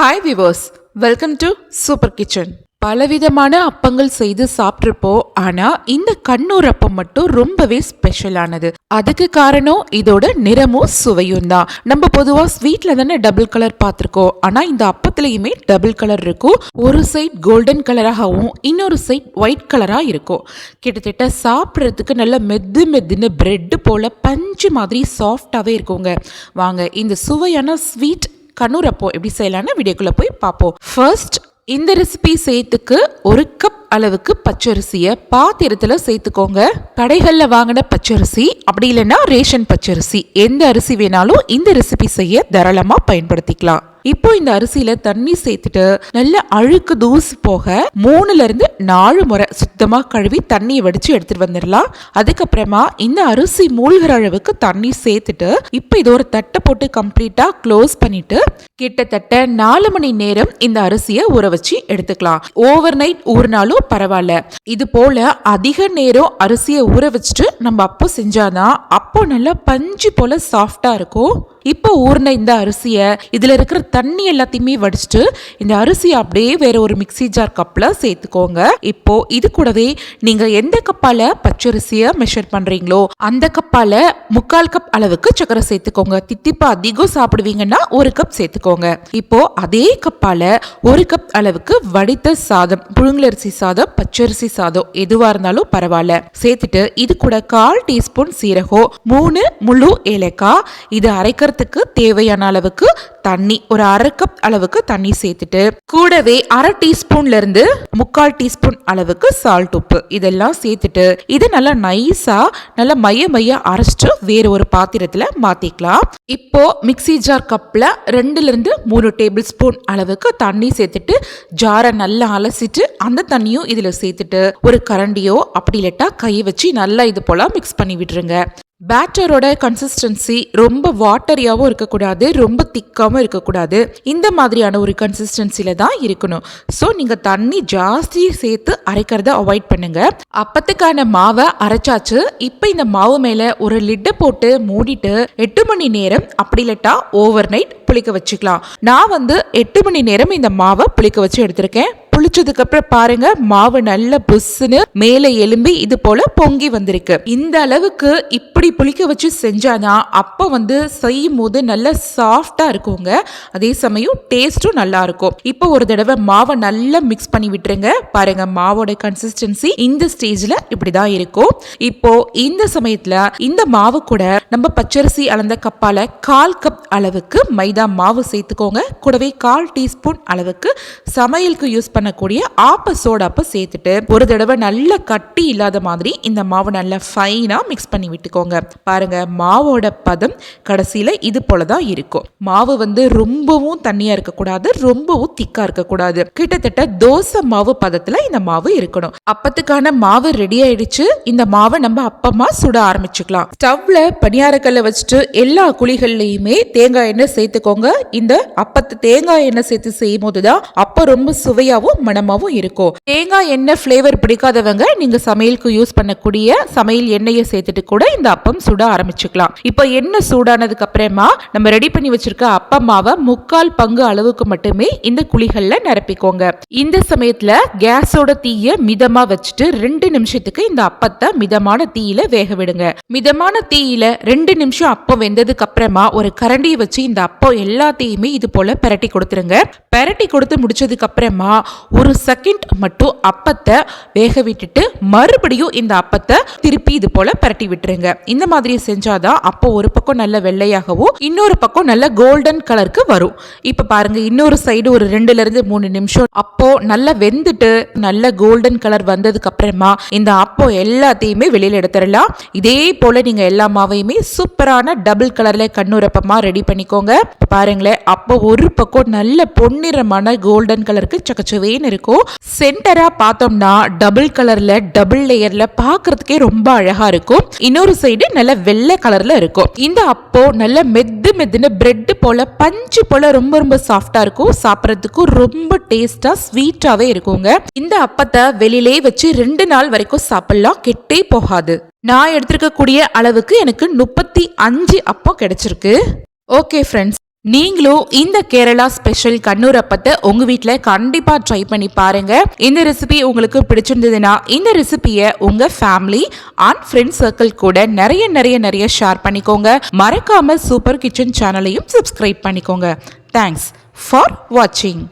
Hi viewers welcome to super kitchen பலவிதமான அப்பங்கள் செய்து சாப்பிட்ருப்போம் ஆனால் இந்த கண்ணூர் அப்பம் மட்டும் ரொம்பவே ஸ்பெஷலானது அதுக்கு காரணம் இதோட நிறமும் சுவையும் தான். நம்ம பொதுவாக ஸ்வீட்டில் தானே டபுள் கலர் பார்த்துருக்கோம். ஆனால் இந்த அப்பத்துலேயுமே டபுள் கலர் இருக்கும். ஒரு சைட் கோல்டன் கலராகவும் இன்னொரு சைட் ஒயிட் கலராக இருக்கும். கிட்டத்தட்ட சாப்பிட்றதுக்கு நல்ல மெது மெதுன்னு பிரெட்டு போல் பஞ்சு மாதிரி சாஃப்டாகவே இருக்குங்க. வாங்க இந்த சுவையான ஸ்வீட் கண்ணூரப்போ எப்படி செய்யலான்னு வீடியோக்குள்ளே போய் பார்ப்போம். ஃபர்ஸ்ட் இந்த ரெசிபி செய்யறதுக்கு ஒரு கப் அளவுக்கு பச்சரிசியை பாத்திரத்தில் சேர்த்துக்கோங்க. கடைகளில் வாங்கின பச்சரிசி அப்படி இல்லைன்னா ரேஷன் பச்சரிசி. எந்த அரிசி வேணாலும் இந்த ரெசிபி செய்ய தாராளமாக பயன்படுத்திக்கலாம். இப்போ இந்த அரிசியில தண்ணி சேர்த்துட்டு நல்ல அழுக்கு தூசு போக மூணுல இருந்து நாலு முறை சுத்தமா கழுவி தண்ணியை வடிச்சு எடுத்துட்டு வந்துடலாம். அதுக்கப்புறமா இந்த அரிசி மூழ்கிற அளவுக்கு தண்ணி சேர்த்துட்டு இப்போ இது ஒரு தட்டை போட்டு கம்ப்ளீட்டா க்ளோஸ் பண்ணிட்டு கிட்டத்தட்ட நாலு மணி நேரம் இந்த அரிசியை ஊற வச்சு எடுத்துக்கலாம். ஓவர் நைட் ஊறினாலும் பரவாயில்ல. இது போல அதிக நேரம் அரிசியை ஊற வச்சுட்டு நம்ம அப்போ செஞ்சாதான் அப்போ நல்லா பஞ்சு போல சாஃப்டா இருக்கும். இப்போ ஊர்ன இந்த அரிசியை இதில் இருக்கிற தண்ணி எல்லாத்தையுமே வடிச்சிட்டு இந்த அரிசியை அப்படியே வேற ஒரு மிக்சி ஜார் கப்பில் சேர்த்துக்கோங்க. இப்போ இது கூடவே நீங்கள் எந்த கப்பால் பச்சரிசியை மெஷர் பண்ணுறீங்களோ அந்த கப்பால் முக்கால் கப் அளவுக்கு சக்கரை சேர்த்துக்கோங்க. தித்திப்பா அதிகம் சாப்பிடுவீங்கன்னா ஒரு கப் சேர்த்துக்கோங்க. இப்போ அதே கப்பால் ஒரு கப் அளவுக்கு வடித்த சாதம் புழுங்கலரிசி சாதம் பச்சரிசி சாதம் எதுவாக இருந்தாலும் பரவாயில்ல. சேர்த்துட்டு இது கூட கால் டீஸ்பூன் சீரகம் மூணு முழு ஏலக்காய் இது அரைக்கிற வேகிறதுக்கு தேவையான அளவுக்கு தண்ணி ஒரு அரை கப் அளவுக்கு தண்ணி சேர்த்துட்டு கூடவே அரை டீஸ்பூன்ல இருந்து முக்கால் டீஸ்பூன் அளவுக்கு சால்ட் உப்பு. இதெல்லாம் சேர்த்துட்டு இது நல்லா நைஸா நல்லா மைய மைய அரைச்சிட்டு வேற ஒரு பாத்திரத்துல மாத்திக்கலாம். இப்போ மிக்சி ஜார் கப்ல ரெண்டுல இருந்து மூணு டேபிள் ஸ்பூன் அளவுக்கு தண்ணி சேர்த்துட்டு ஜாரை நல்லா அலசிட்டு அந்த தண்ணியும் இதுல சேர்த்துட்டு ஒரு கரண்டியோ அப்படி இல்லட்டா கை வச்சு நல்லா இது போல மிக்ஸ் பண்ணி விட்டுருங்க. பேட்டரோட கன்சிஸ்டன்சி ரொம்ப வாட்டரியாகவும் இருக்கக்கூடாது ரொம்ப திக்காகவும் இருக்கக்கூடாது. இந்த மாதிரியான ஒரு கன்சிஸ்டன்சியில் தான் இருக்கணும். ஸோ நீங்கள் தண்ணி ஜாஸ்தி சேர்த்து அரைக்கிறத அவாய்ட் பண்ணுங்கள் அப்பத்துக்கான மாவை அரைச்சாச்சு. இப்போ இந்த மாவு மேலே ஒரு லிட்டை போட்டு மூடிட்டு எட்டு மணி நேரம் அப்படி இல்லட்டா ஓவர் நைட் புளிக்க வச்சுக்கலாம். நான் வந்து எட்டு மணி நேரம் இந்த மாவை புளிக்க வச்சு எடுத்திருக்கேன். புளிச்சதுக்கு அப்புறம் பாருங்க மாவு நல்ல புஸ்ஸுன்னு மேலே எலும்பி இது போல பொங்கி வந்திருக்கு. இந்த அளவுக்கு இப்படி புளிக்க வச்சு செஞ்சாதான் அப்போ வந்து செய்யும் போது நல்ல சாஃப்டா இருக்குங்க. அதே சமயம் டேஸ்ட்டும் நல்லா இருக்கும் இப்போ ஒரு தடவை மாவை நல்லா மிக்ஸ் பண்ணி விட்டுருங்க. பாருங்க மாவோட கன்சிஸ்டன்சி இந்த ஸ்டேஜ்ல இப்படிதான் இருக்கும். இப்போ இந்த சமயத்துல இந்த மாவு கூட நம்ம பச்சரிசி அளந்த கப்பால கால் கப் அளவுக்கு மைதா மாவு சேர்த்துக்கோங்க. கூடவே கால் டீஸ்பூன் அளவுக்கு சமையலுக்கு யூஸ் பண்ண பண்ணக்கூடிய ஆப்ப சோடாப்பை சேர்த்துட்டு ஒரு தடவை நல்ல கட்டி இல்லாத மாதிரி இந்த மாவு நல்லா ஃபைனாக மிக்ஸ் பண்ணி விட்டுக்கோங்க. பாருங்க மாவோட பதம் கடைசியில் இது போல தான் இருக்கும். மாவு வந்து ரொம்பவும் தண்ணியாக இருக்கக்கூடாது ரொம்பவும் திக்காக இருக்கக்கூடாது. கிட்டத்தட்ட தோசை மாவு பதத்தில் இந்த மாவு இருக்கணும். அப்பத்துக்கான மாவு ரெடி ஆயிடுச்சு. இந்த மாவை நம்ம அப்பமா சுட ஆரம்பிச்சுக்கலாம். ஸ்டவ்ல பனியாரக்கல்ல வச்சுட்டு எல்லா குழிகள்லையுமே தேங்காய் எண்ணெய் சேர்த்துக்கோங்க. இந்த அப்பத்து தேங்காய் எண்ணெய் சேர்த்து செய்யும் போது தான் அப்போ ரொம்ப சுவையாகவும் மனமாகவும் இருக்கும். தேங்காய் எண்ணெய் ஃப்ளேவர் பிடிக்காதவங்க நீங்க சமையலுக்கு யூஸ் பண்ணக்கூடிய சமையல் எண்ணெயை சேர்த்துட்டு கூட இந்த அப்பம் சுட ஆரம்பிச்சுக்கலாம். இப்போ எண்ணெய் சூடானதுக்கு அப்புறமா நம்ம ரெடி பண்ணி வச்சிருக்க அப்பமாவை முக்கால் பங்கு அளவுக்கு மட்டுமே இந்த குழிகள்ல நிரப்பிக்கோங்க. இந்த சமயத்துல கேஸோட தீய மிதமா வச்சுட்டு ரெண்டு நிமிஷத்துக்கு இந்த அப்பத்தை மிதமான தீயில வேக விடுங்க. மிதமான தீயில ரெண்டு நிமிஷம் அப்பம் வெந்ததுக்கு அப்புறமா ஒரு கரண்டியை வச்சு இந்த அப்பம் எல்லாத்தையுமே இது போல பரட்டி கொடுத்துருங்க. பரட்டி கொடுத்து முடிச்சதுக்கு அப்புறமா ஒரு செகண்ட் மட்டும் அப்பத்தை வேக விட்டுட்டு மறுபடியும் இந்த அப்பத்தை திருப்பி இது போல பரட்டி விட்டுருங்க. இந்த மாதிரி செஞ்சாதான் அப்போ ஒரு பக்கம் நல்ல வெள்ளையாகவும் இன்னொரு பக்கம் நல்ல கோல்டன் கலருக்கு வரும். இப்போ பாருங்க இன்னொரு சைடு ஒரு ரெண்டுல இருந்து மூணு நிமிஷம். அப்போ நல்லா வெந்துட்டு நல்ல கோல்டன் கலர் வந்ததுக்கு அப்புறமா இந்த அப்போ எல்லாத்தையுமே வெளியில எடுத்துடலாம். இதே போல நீங்க எல்லா மாவையுமே சூப்பரான டபுள் கலர்ல கண்ணுரப்பமா ரெடி பண்ணிக்கோங்க. பாருங்களேன் அப்போ ஒரு பக்கம் நல்ல பொன்னிறமான கோல்டன் கலருக்கு சக்கச்சவே டிசைன் இருக்கும் சென்டரா பார்த்தோம்னா டபுள் கலர்ல டபுள் லேயர்ல பாக்குறதுக்கே ரொம்ப அழகா இருக்கும். இன்னொரு சைடு நல்ல வெள்ளை கலர்ல இருக்கும். இந்த அப்போ நல்ல மெத்து மெத்துன்னு பிரெட் போல பஞ்சு போல ரொம்ப ரொம்ப சாஃப்டா இருக்கும். சாப்பிட்றதுக்கும் ரொம்ப டேஸ்டா ஸ்வீட்டாவே இருக்குங்க. இந்த அப்பத்தை வெளியிலே வச்சு ரெண்டு நாள் வரைக்கும் சாப்பிடலாம். கெட்டே போகாது. நான் எடுத்திருக்கக்கூடிய அளவுக்கு எனக்கு முப்பத்தி அஞ்சு அப்பம் கிடைச்சிருக்கு. ஓகே ஃப்ரெண்ட்ஸ் நீங்களும் இந்த கேரளா ஸ்பெஷல் கண்ணூரப்பத்தை உங்க வீட்டில் கண்டிப்பா ட்ரை பண்ணி பாருங்க. இந்த ரெசிபி உங்களுக்கு பிடிச்சிருந்ததுன்னா இந்த ரெசிபியை உங்க ஃபேமிலி அண்ட் ஃப்ரெண்ட் சர்க்கிள் கூட நிறைய நிறைய நிறைய ஷேர் பண்ணிக்கோங்க. மறக்காம சூப்பர் கிச்சன் சேனலையும் சப்ஸ்கிரைப் பண்ணிக்கோங்க. தேங்க்ஸ் ஃபார் வாட்சிங்